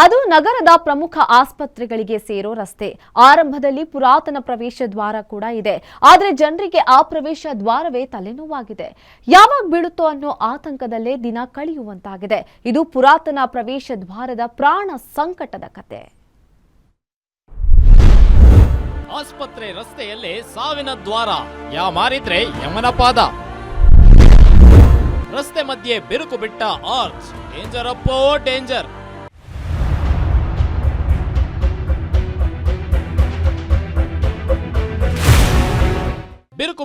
ಅದು ನಗರದ ಪ್ರಮುಖ ಆಸ್ಪತ್ರೆಗಳಿಗೆ ಸೇರೋ ರಸ್ತೆ. ಆರಂಭದಲ್ಲಿ ಪುರಾತನ ಪ್ರವೇಶ ದ್ವಾರ ಕೂಡ ಇದೆ. ಆದರೆ ಜನರಿಗೆ ಆ ಪ್ರವೇಶ ದ್ವಾರವೇ ತಲೆನೋವಾಗಿದೆ. ಯಾವಾಗ ಬೀಳುತ್ತೋ ಅನ್ನೋ ಆತಂಕದಲ್ಲೇ ದಿನ ಕಳೆಯುವಂತಾಗಿದೆ. ಇದು ಪುರಾತನ ಪ್ರವೇಶ ದ್ವಾರದ ಪ್ರಾಣ ಸಂಕಟದ ಕತೆ. ಆಸ್ಪತ್ರೆ ರಸ್ತೆಯಲ್ಲೇ ಸಾವಿನ ದ್ವಾರ. ಯಾ ಮಾರಿದ್ರೆ ಯಮನ ಪಾದ. ರಸ್ತೆ ಮಧ್ಯೆ ಬಿರುಕು ಬಿಟ್ಟ ಆರ್ಚ್. ಡೇಂಜರ್ ಅಪ್ಪೋ ಡೇಂಜರ್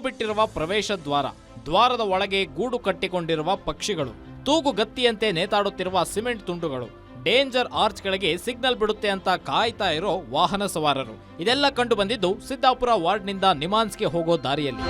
ಬಿಟ್ಟಿರುವ ಪ್ರವೇಶ ದ್ವಾರ, ದ್ವಾರದ ಒಳಗೆ ಗೂಡು ಕಟ್ಟಿಕೊಂಡಿರುವ ಪಕ್ಷಿಗಳು, ತೂಗು ಗತ್ತಿಯಂತೆ ನೇತಾಡುತ್ತಿರುವ ಸಿಮೆಂಟ್ ತುಂಡುಗಳು, ಡೇಂಜರ್ ಆರ್ಚ್ಗಳಿಗೆ ಸಿಗ್ನಲ್ ಬಿಡುತ್ತೆ ಅಂತ ಕಾಯ್ತಾ ಇರೋ ವಾಹನ ಸವಾರರು. ಇದೆಲ್ಲ ಕಂಡು ಬಂದಿದ್ದು ಸಿದ್ದಾಪುರ ವಾರ್ಡ್ನಿಂದ ನಿಮಾನ್ಸ್ಗೆ ಹೋಗೋ ದಾರಿಯಲ್ಲಿ.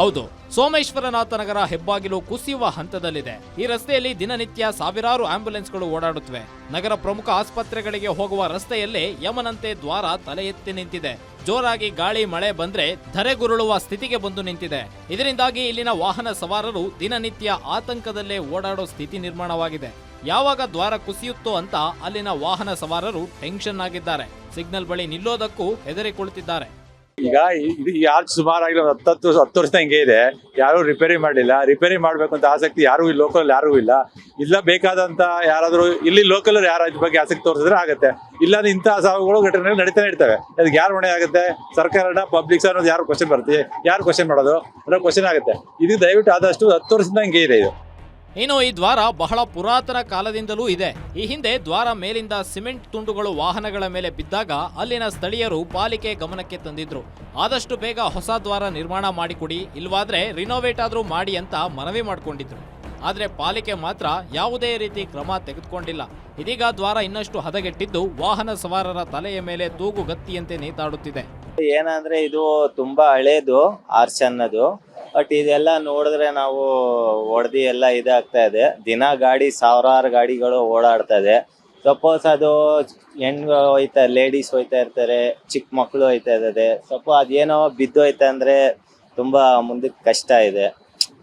ಹೌದು ಸೋಮೇಶ್ವರನಾಥ ನಗರ ಹೆಬ್ಬಾಗಿಲು ಕುಸಿಯುವ ಹಂತದಲ್ಲಿದೆ. ಈ ರಸ್ತೆಯಲ್ಲಿ ದಿನನಿತ್ಯ ಸಾವಿರಾರು ಆಂಬ್ಯುಲೆನ್ಸ್ಗಳು ಓಡಾಡುತ್ತವೆ. ನಗರ ಪ್ರಮುಖ ಆಸ್ಪತ್ರೆಗಳಿಗೆ ಹೋಗುವ ರಸ್ತೆಯಲ್ಲೇ ಯಮನಂತೆ ದ್ವಾರ ತಲೆ ಎತ್ತಿ ನಿಂತಿದೆ. ಜೋರಾಗಿ ಗಾಳಿ ಮಳೆ ಬಂದ್ರೆ ಧರೆಗುರುಳುವ ಸ್ಥಿತಿಗೆ ಬಂದು ನಿಂತಿದೆ. ಇದರಿಂದಾಗಿ ಇಲ್ಲಿನ ವಾಹನ ಸವಾರರು ದಿನನಿತ್ಯ ಆತಂಕದಲ್ಲೇ ಓಡಾಡೋ ಸ್ಥಿತಿ ನಿರ್ಮಾಣವಾಗಿದೆ. ಯಾವಾಗ ದ್ವಾರ ಕುಸಿಯುತ್ತೋ ಅಂತ ಅಲ್ಲಿನ ವಾಹನ ಸವಾರರು ಟೆನ್ಷನ್ ಆಗಿದ್ದಾರೆ. ಸಿಗ್ನಲ್ ಬಳಿ ನಿಲ್ಲೋದಕ್ಕೂ ಹೆದರಿಕೊಳ್ಳುತ್ತಿದ್ದಾರೆ ಈಗ ಇದು ಈ ಆರ್ಚ್ ಸುಮಾರಾಗಿ ಒಂದು ಹತ್ತತ್ತು ಹತ್ತು ವರ್ಷದ ಹಿಂಗೆ ಇದೆ. ಯಾರು ರಿಪೇರಿ ಮಾಡಲಿಲ್ಲ ರಿಪೇರಿ ಮಾಡಬೇಕು ಅಂತ ಆಸಕ್ತಿ ಯಾರು ಈ ಲೋಕಲ್ ಯಾರು ಇಲ್ಲ. ಇಲ್ಲ ಬೇಕಾದಂತ ಯಾರಾದರೂ ಇಲ್ಲಿ ಲೋಕಲ್ ಯಾರು ಇದ್ರ ಬಗ್ಗೆ ಆಸಕ್ತಿ ತೋರಿಸಿದ್ರೆ ಆಗುತ್ತೆ. ಇಲ್ಲ ಇಂಥ ಸಾವುಗಳು ಘಟನೆಗಳು ನಡೀತಾನೆ ಇರ್ತವೆ ಅದಕ್ಕೆ ಯಾರು ಹೊಣೆ ಆಗುತ್ತೆ? ಸರ್ಕಾರನ ಪಬ್ಲಿಕ್ಸ್ ಅನ್ನೋದು ಯಾರು ಕ್ವಶನ್ ಬರ್ತೀವಿ ಯಾರು ಕ್ವಶನ್ ಮಾಡೋದು? ಅನ್ನೋ ಕ್ವಶನ್ ಆಗುತ್ತೆ. ಇದು ದಯವಿಟ್ಟು ಆದಷ್ಟು ಹತ್ತು ವರ್ಷದಿಂದ ಹಿಂಗೆ ಇದೆ ಇದು. ಇನ್ನು ಈ ದ್ವಾರ ಬಹಳ ಪುರಾತನ ಕಾಲದಿಂದಲೂ ಇದೆ. ಈ ಹಿಂದೆ ದ್ವಾರ ಮೇಲಿಂದ ಸಿಮೆಂಟ್ ತುಂಡುಗಳು ವಾಹನಗಳ ಮೇಲೆ ಬಿದ್ದಾಗ ಅಲ್ಲಿನ ಸ್ಥಳೀಯರು ಪಾಲಿಕೆ ಗಮನಕ್ಕೆ ತಂದಿದ್ರು. ಆದಷ್ಟು ಬೇಗ ಹೊಸ ದ್ವಾರ ನಿರ್ಮಾಣ ಮಾಡಿಕೊಡಿ, ಇಲ್ವಾದ್ರೆ ರಿನೋವೇಟ್ ಆದರೂ ಮಾಡಿ ಅಂತ ಮನವಿ ಮಾಡಿಕೊಂಡಿದ್ರು. ಆದರೆ ಪಾಲಿಕೆ ಮಾತ್ರ ಯಾವುದೇ ರೀತಿ ಕ್ರಮ ತೆಗೆದುಕೊಂಡಿಲ್ಲ. ಇದೀಗ ದ್ವಾರ ಇನ್ನಷ್ಟು ಹದಗೆಟ್ಟಿದ್ದು ವಾಹನ ಸವಾರರ ತಲೆಯ ಮೇಲೆ ತೂಗುಗತ್ತಿಯಂತೆ ನೇತಾಡುತ್ತಿದೆ. ಏನಂದ್ರೆ ಇದು ತುಂಬಾ ಹಳೇದು, ಆರ್ಚ್ ಅನ್ನೋದು. ಬಟ್ ಇದೆಲ್ಲ ನೋಡಿದ್ರೆ ನಾವು ಹೊಡೆದಿ ಎಲ್ಲ ಇದಾಗ್ತಾ ಇದೆ. ದಿನ ಗಾಡಿ, ಸಾವಿರಾರು ಗಾಡಿಗಳು ಓಡಾಡ್ತಾ ಇದೆ. ಸಪೋಸ್ ಅದು ಹೆಣ್ಣು ಹೋಯ್ತಾ ಲೇಡೀಸ್ ಹೋಯ್ತಾ ಇರ್ತಾರೆ ಚಿಕ್ಕ ಮಕ್ಕಳು ಹೋಯ್ತಾ ಇದ್ದಾರೆ. ಸ್ವಲ್ಪ ಅದೇನೋ ಬಿದ್ದು ಹೋಯ್ತಾ ಅಂದ್ರೆ ತುಂಬಾ ಮುಂದಕ್ಕೆ ಕಷ್ಟ ಇದೆ.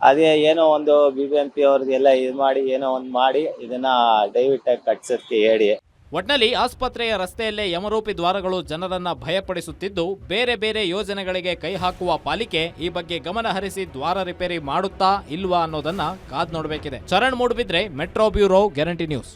ಅದೇ ಏನೋ ಒಂದು ಬಿ ಬಿ ಎಂ ಪಿ ಇದು ಮಾಡಿ, ಏನೋ ಒಂದು ಮಾಡಿ, ಇದನ್ನ ದಯವಿಟ್ಟಾಗಿ ಕಟ್ಸೋದಕ್ಕೆ ಹೇಳಿ. ಒಟ್ನಲ್ಲಿ ಆಸ್ಪತ್ರೆಯ ರಸ್ತೆಯಲ್ಲೇ ಯಮರೂಪಿ ದ್ವಾರಗಳು ಜನರನ್ನ ಭಯಪಡಿಸುತ್ತಿದ್ದು, ಬೇರೆ ಬೇರೆ ಯೋಜನೆಗಳಿಗೆ ಕೈ ಹಾಕುವ ಪಾಲಿಕೆ ಈ ಬಗ್ಗೆ ಗಮನ ಹರಿಸಿ ದ್ವಾರ ರಿಪೇರಿ ಮಾಡುತ್ತಾ ಇಲ್ವಾ ಅನ್ನೋದನ್ನ ಕಾದ್ ನೋಡಬೇಕಿದೆ. Charan Moodbidri metro bureau guarantee news.